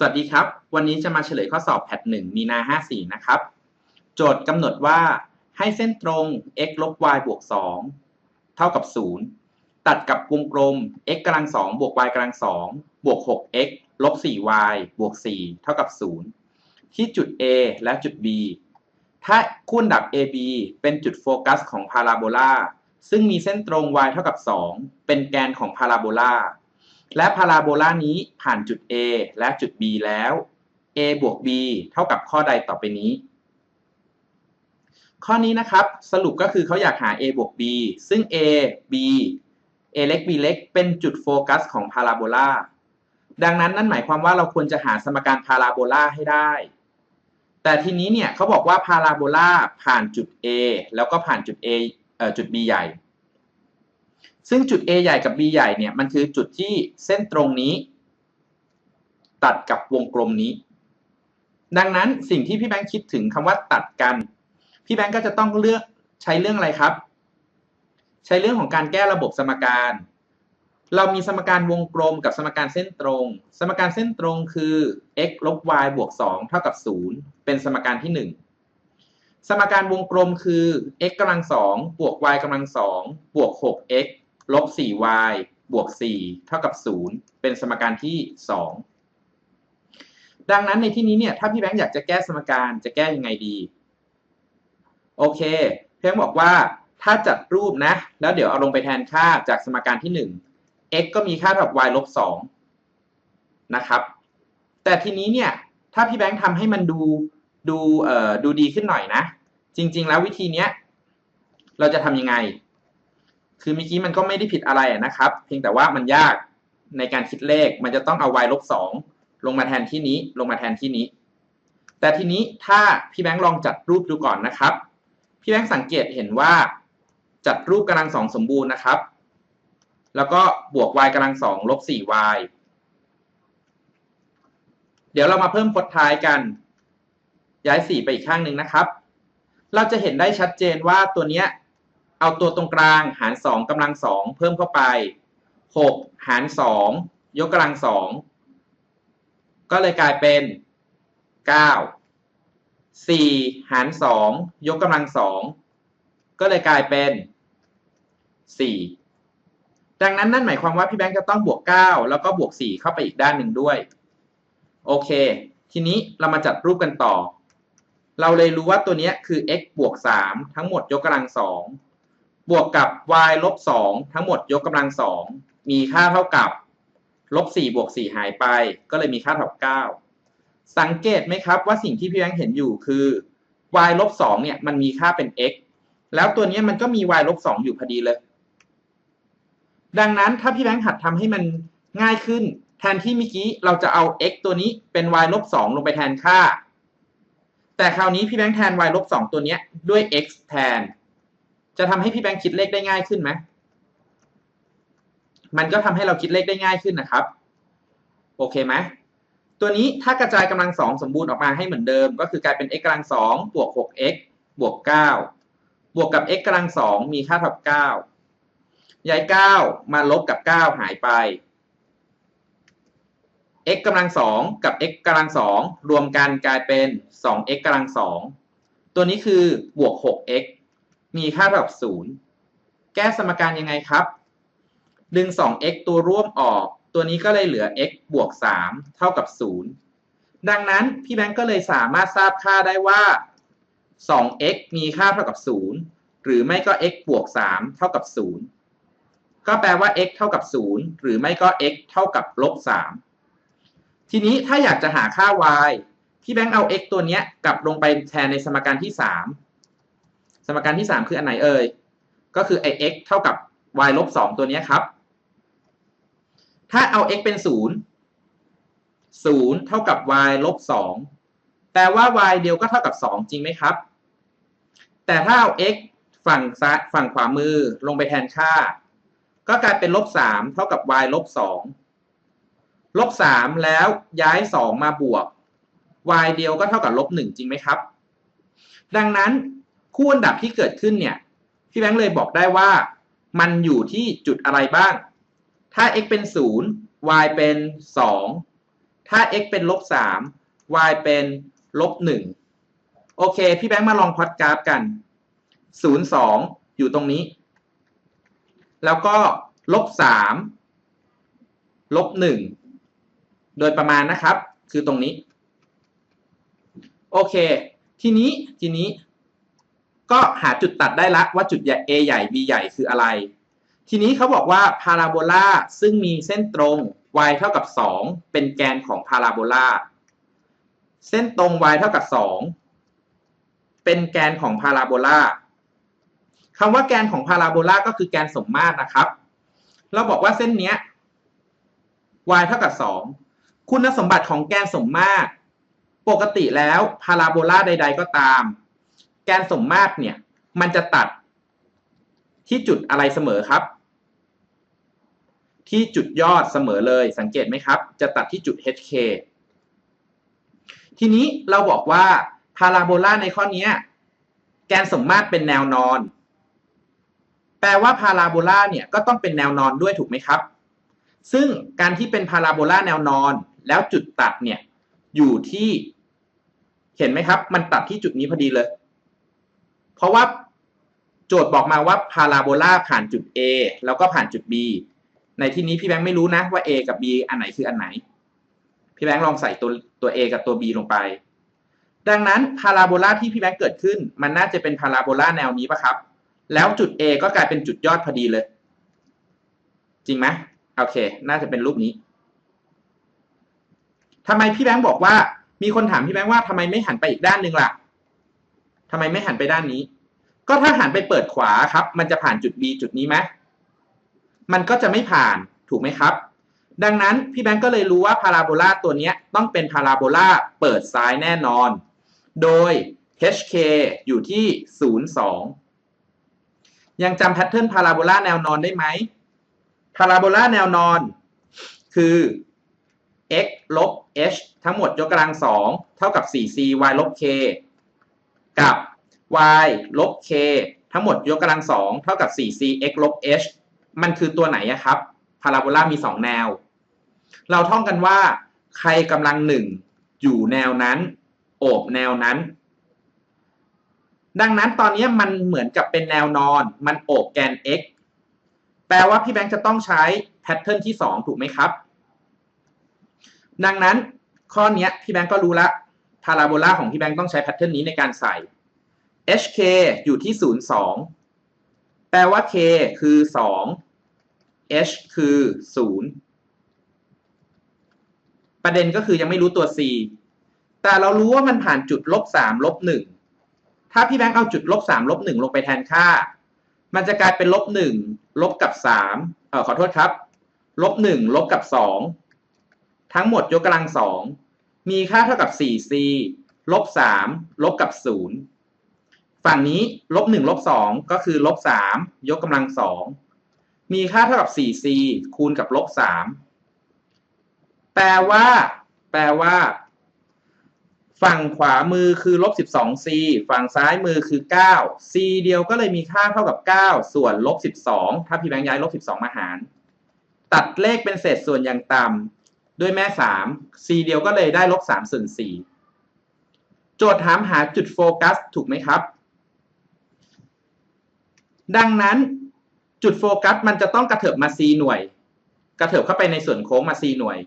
สวัสดีครับ วันนี้จะมาเฉลยข้อสอบแพทหนึ่งมีนา 54 นะครับ โจทย์กำหนดว่าให้เส้นตรง x ลบ y บวก 2 เท่ากับ 0 ตัดกับวงกลม x กำลัง 2 บวก y กำลัง 2 บวก 6x ลบ 4y บวก 4 เท่ากับ 0 ที่จุด A และจุด B ถ้าคู่ดับ AB เป็นจุดโฟกัสของพาราโบลาซึ่งมีเส้นตรง y เท่ากับ 2 เป็นแกนของพาราโบลา และพาราโบลานี้ผ่านจุด A และจุด B แล้ว A บวก B เท่ากับข้อใดต่อไปนี้ ข้อนี้นะครับสรุปก็คือเขาอยากหา A บวก B ซึ่ง A B A เล็ก B เล็กเป็นจุดโฟกัสของพาราโบลาดังนั้นนั่นหมายความว่าเราควรจะหาสมการพาราโบลาให้ได้ แต่ทีนี้เนี่ยเขาบอกว่าพาราโบลาผ่านจุด A แล้วก็ผ่านจุด A จุด B ใหญ่ ซึ่งจุด A ใหญ่กับ B ใหญ่เนี่ยมันคือจุดที่เส้นตรงนี้ ตัดกับวงกลมนี้ ดังนั้นสิ่งที่พี่แบงค์คิดถึงคำว่าตัดกัน พี่แบงค์ก็จะต้องเลือกใช้เรื่องอะไรครับ ใช้เรื่องของการแก้ระบบสมการ เรามีสมการวงกลมกับสมการเส้นตรง สมการเส้นตรงคือ x ลบ y บวก 2 เท่ากับ 0 เป็นสมการที่ 1สมการวงกลมคือ x กำลัง2บวก y กำลัง2บวก 6x ลบ 4y บวก 4 เท่ากับ 0 เป็นสมการที่ 2 ดังนั้นในที่นี้เนี่ย ถ้าพี่แบงค์อยากจะแก้สมการจะแก้ยังไงดี โอเคพี่แบงค์บอกว่าถ้าจัดรูปนะ แล้วเดี๋ยวเอาลงไปแทนค่าจากสมการที่ 1 x ก็มีค่าเท่ากับ y ลบ 2 นะครับ แต่ทีนี้เนี่ย ถ้าพี่แบงค์ทำให้มันดูดูเอ่อดูดีขึ้นหน่อยนะ จริง ๆ แล้ววิธีเนี้ย เราจะทำยังไง คือเมื่อกี้มันก็ไม่ได้ผิดอะไรนะครับ เพียงแต่ว่ามันยากในการคิดเลข มันจะต้องเอา y ลบสองลงมาแทนที่นี้ ลงมาแทนที่นี้ แต่ทีนี้ถ้าพี่แบงค์ลองจัดรูปดูก่อนนะครับ พี่แบงค์สังเกตเห็นว่า จัดรูปกำลังสองสมบูรณ์นะครับ แล้วก็บวก y กำลังสองลบ 4y เดี๋ยวเรามาเพิ่มพจน์ท้ายกัน ย้าย 4 ไปอีกข้างหนึ่งนะครับ เราจะเห็นได้ชัดเจนว่าตัวเนี้ย เอาตัวตรงกลางหาร 2กำลัง 2 เพิ่มเข้าไป 6 หาร 2 ยกกำลัง 2 ก็เลยกลายเป็น 9 4 หาร 2 ยกกำลัง 2 ก็เลยกลายเป็น 4 ดังนั้นนั่นหมายความว่าพี่แบงค์จะต้องบวก 9 แล้วก็บวก 4 เข้าไปอีกด้านหนึ่งด้วย โอเค ทีนี้เรามาจัดรูปกันต่อ เราเลยรู้ว่าตัวนี้คือ x บวก 3 ทั้งหมดยกกำลัง 2 บวกกับ y ลบ2ทั้งหมดยกกำลัง2มีค่าเท่ากับลบ4บวก4หายไป ก็เลยมีค่าเท่ากับ9สังเกตไหมครับว่าสิ่งที่พี่แบงค์เห็นอยู่คือ y ลบ2เนี่ยมันมีค่าเป็น x แล้วตัวนี้มันก็มี y ลบ2อยู่พอดีเลย ดังนั้นถ้าพี่แบงค์หัดทำให้มันง่ายขึ้น แทนที่เมื่อกี้เราจะเอา x ตัวนี้เป็น y ลบ2ลงไปแทนค่า แต่คราวนี้พี่แบงค์แทน y ลบ2ตัวนี้ด้วย x แทน จะทำให้พี่แบงค์คิดเลขได้ง่ายขึ้นไหมมันก็ทำให้เราคิดเลขได้ง่ายขึ้นนะครับ โอเคไหมตัวนี้ถ้ากระจายกำลังสองสมบูรณ์ออกมาให้เหมือนเดิม ก็คือกลายเป็น x กำลังสองบวก 6x บวก 9 บวกกับ x กำลังสองมีค่าเท่ากับ9ย้าย9มาลบกับ 9 หายไป x กำลังสองกับ x กำลังสองรวมกันกลายเป็น 2x กำลังสองตัวนี้คือบวก 6x มีค่าเท่ากับ0แก้สมการยังไงครับ ดึง 2x ตัวร่วมออก ตัวนี้ก็เลยเหลือ x บวก 3 เท่ากับ 0 ดังนั้นพี่แบงก์ก็เลยสามารถทราบค่าได้ว่า 2x มีค่าเท่ากับ 0 หรือไม่ก็ x บวก 3 เท่ากับ 0 ก็แปลว่า x เท่ากับ 0 หรือไม่ก็ x เท่ากับลบ 3 ทีนี้ถ้าอยากจะหาค่า y พี่แบงค์เอา x ตัวนี้กลับลงไปแทนในสมการที่ 3 สมการที่ 3 คืออันไหนเอ่ย ก็คือไอ x เท่ากับ y ลบ2ตัวนี้ครับ ถ้าเอา x เป็น 0 0 เท่ากับ y ลบ2แปลว่า y เดียวก็เท่ากับ 2 จริงไหมครับ แต่ถ้าเอา x ฝั่งซ้ายฝั่งขวามือลงไปแทนค่า ก็กลายเป็นลบ3เท่ากับ y ลบ2ลบ3แล้วย้าย 2 มาบวก y เดียวก็เท่ากับลบ1จริงไหมครับ ดังนั้น คู่อันดับที่เกิดขึ้นเนี่ยพี่แบงค์เลยบอกได้ว่ามันอยู่ที่จุดอะไรบ้าง ถ้า x เป็น 0 y เป็น 2 ถ้า x เป็นลบสาม y เป็นลบหนึ่งโอเค พี่แบงค์มาลองพอดกราฟกันศูนย์สอยู่ตรงนี้ แล้วก็ลบสามลบหนึ่งโดยประมาณนะครับ คือตรงนี้ โอเค ทีนี้ทีนี้ ก็หาจุดตัดได้ละว่าจุด A ใหญ่ B ใหญ่คืออะไร ทีนี้เขาบอกว่าพาราโบลาซึ่งมีเส้นตรง y เท่ากับ 2 เป็นแกนของพาราโบลาเส้นตรง y เท่ากับ 2 เป็นแกนของพาราโบลาคำว่าแกนของพาราโบลาก็คือแกนสมมาตรนะครับ เราบอกว่าเส้นเนี้ย y เท่ากับ 2 คุณสมบัติของแกนสมมาตร ปกติแล้วพาราโบลาใด ๆ ก็ตาม แกนสมมาตรเนี่ย มันจะตัดที่จุดอะไรเสมอครับ ที่จุดยอดเสมอเลย สังเกตไหมครับ จะตัดที่จุด HK ทีนี้เราบอกว่าพาราโบลาในข้อนี้แกนสมมาตรเป็นแนวนอน แปลว่าพาราโบลาเนี่ยก็ต้องเป็นแนวนอนด้วยถูกไหมครับ ซึ่งการที่เป็นพาราโบลาแนวนอน แล้วจุดตัดเนี่ยอยู่ที่ เห็นไหมครับ มันตัดที่จุดนี้พอดีเลย เพราะว่าโจทย์บอกมาว่าพาราโบลาผ่านจุด A แล้วก็ผ่านจุด B ในที่นี้พี่แบงค์ไม่รู้นะว่า A กับ B อันไหนคืออันไหน พี่แบงค์ลองใส่ตัวตัว A กับตัว B ลงไป ดังนั้นพาราโบลาที่พี่แบงค์เกิดขึ้น มันน่าจะเป็นพาราโบลาแนวนี้ปะครับ แล้วจุด A ก็กลายเป็นจุดยอดพอดีเลย จริงไหมโอเค น่าจะเป็นรูปนี้ทำไมพี่แบงค์บอกว่า มีคนถามพี่แบงค์ว่าทำไมไม่หันไปอีกด้านหนึ่งล่ะ ทำไมไม่หันไปด้านนี้ ก็ถ้าหันไปเปิดขวาครับ มันจะผ่านจุด B จุดนี้ไหมมันก็จะไม่ผ่านถูกไหมครับ ดังนั้นพี่แบงก์ก็เลยรู้ว่าพาราโบลาตัวนี้ต้องเป็นพาราโบลาเปิดซ้ายแน่นอน โดย HK อยู่ที่ 0 2 ยังจำแพทเทิร์นพาราโบลาแนวนอนได้ไหมพาราโบลาแนวนอน คือ x ลบ h ทั้งหมดยกกำลังสองเท่ากับ 4c y ลบ k กับ y ลบ k ทั้งหมดยกกำลังสองเท่ากับ 4c x ลบ h มันคือตัวไหนอะครับพาราโบลามี 2 แนว เราท่องกันว่า ใครกำลังหนึ่งอยู่แนวนั้น โอบแนวนั้น ดังนั้นตอนนี้มันเหมือนกับเป็นแนวนอน มันโอบแกน x แปลว่าพี่แบงค์จะต้องใช้แพทเทิร์นที่ 2 ถูกไหมครับ ดังนั้นข้อนี้พี่แบงค์ก็รู้ละพาราโบลาของพี่แบงค์ต้องใช้แพทเทิร์นนี้ในการใส่ hk อยู่ที่ 0 2 แปลว่า k คือ 2 h คือ 0 ประเด็นก็คือยังไม่รู้ตัว c แต่เรารู้ว่ามันผ่านจุดลบ3ลบ1ถ้าพี่แบงค์เอาจุดลบ3ลบ1ลงไปแทนค่า มันจะกลายเป็นลบ1ลบกับ3เออขอโทษครับลบ1ลบกับ 2 ทั้งหมดยกกำลัง2 มีค่าเท่ากับ 4c ลบ 3 ลบกับ 0 ฝั่งนี้ลบ 1 ลบ 2 ก็คือลบ 3 ยกกำลัง 2 มีค่าเท่ากับ 4c คูณกับลบ 3 แปลว่า แปลว่า ฝั่งขวามือคือลบ 12c ฝั่งซ้ายมือคือ 9 c เดียวก็เลยมีค่าเท่ากับ 9 ส่วนลบ 12 ถ้าพี่แบงค์ย้ายลบ 12 มาหาร ตัดเลขเป็นเศษส่วนอย่างต่ำ ด้วยแม่ 3 c เดียวก็เลยได้ลบ3ส่วน4โจทย์ถามหาจุดโฟกัสถูกไหมครับ ดังนั้นจุดโฟกัสมันจะต้องกระเถิบมา c หน่วย กระเถิบเข้าไปในส่วนโค้งมา c หน่วย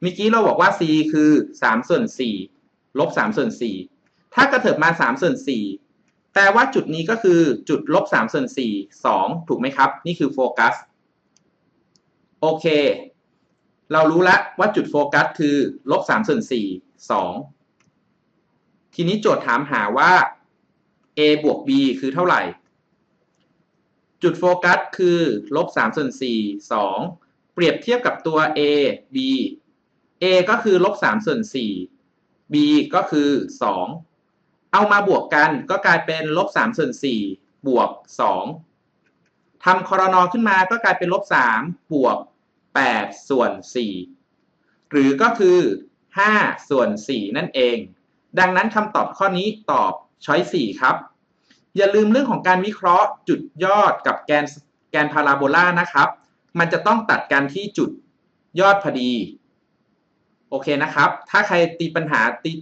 เมื่อกี้เราบอกว่า c คือ3ส่วน4ลบ3ส่วน4ถ้ากระเถิบมา3ส่วน4แปลว่าจุดนี้ก็คือจุดลบ3ส่วน4 2 ถูกไหมครับ นี่คือโฟกัส โอเค เรารู้แล้วว่าจุดโฟกัสคือลบ3ส่วน4 2ทีนี้โจทย์ถามหาว่า a บวก b คือเท่าไหร่ จุดโฟกัสคือลบ3ส่วน4 2เปรียบเทียบกับตัว a b a ก็คือลบ3ส่วน4 b ก็คือ2เอามาบวกกันก็กลายเป็นลบ3ส่วน4บวก2ทำคอรนอขึ้นมาก็กลายเป็นลบ3บวก 8 ส่วน 4 หรือก็คือ 5 ส่วน 4 นั่นเอง ดังนั้นคำตอบข้อนี้ตอบช้อย4ครับ อย่าลืมเรื่องของการวิเคราะห์จุดยอดกับแกนแกนพาราโบลานะครับ มันจะต้องตัดกันที่จุดยอดพอดี โอเคนะครับ ถ้าใครตีปัญหาตี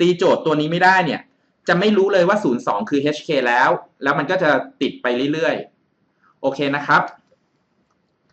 ตีโจทย์ตัวนี้ไม่ได้เนี่ย จะไม่รู้เลยว่า 02 คือ HK แล้ว แล้วมันก็จะติดไปเรื่อยๆ โอเคนะครับ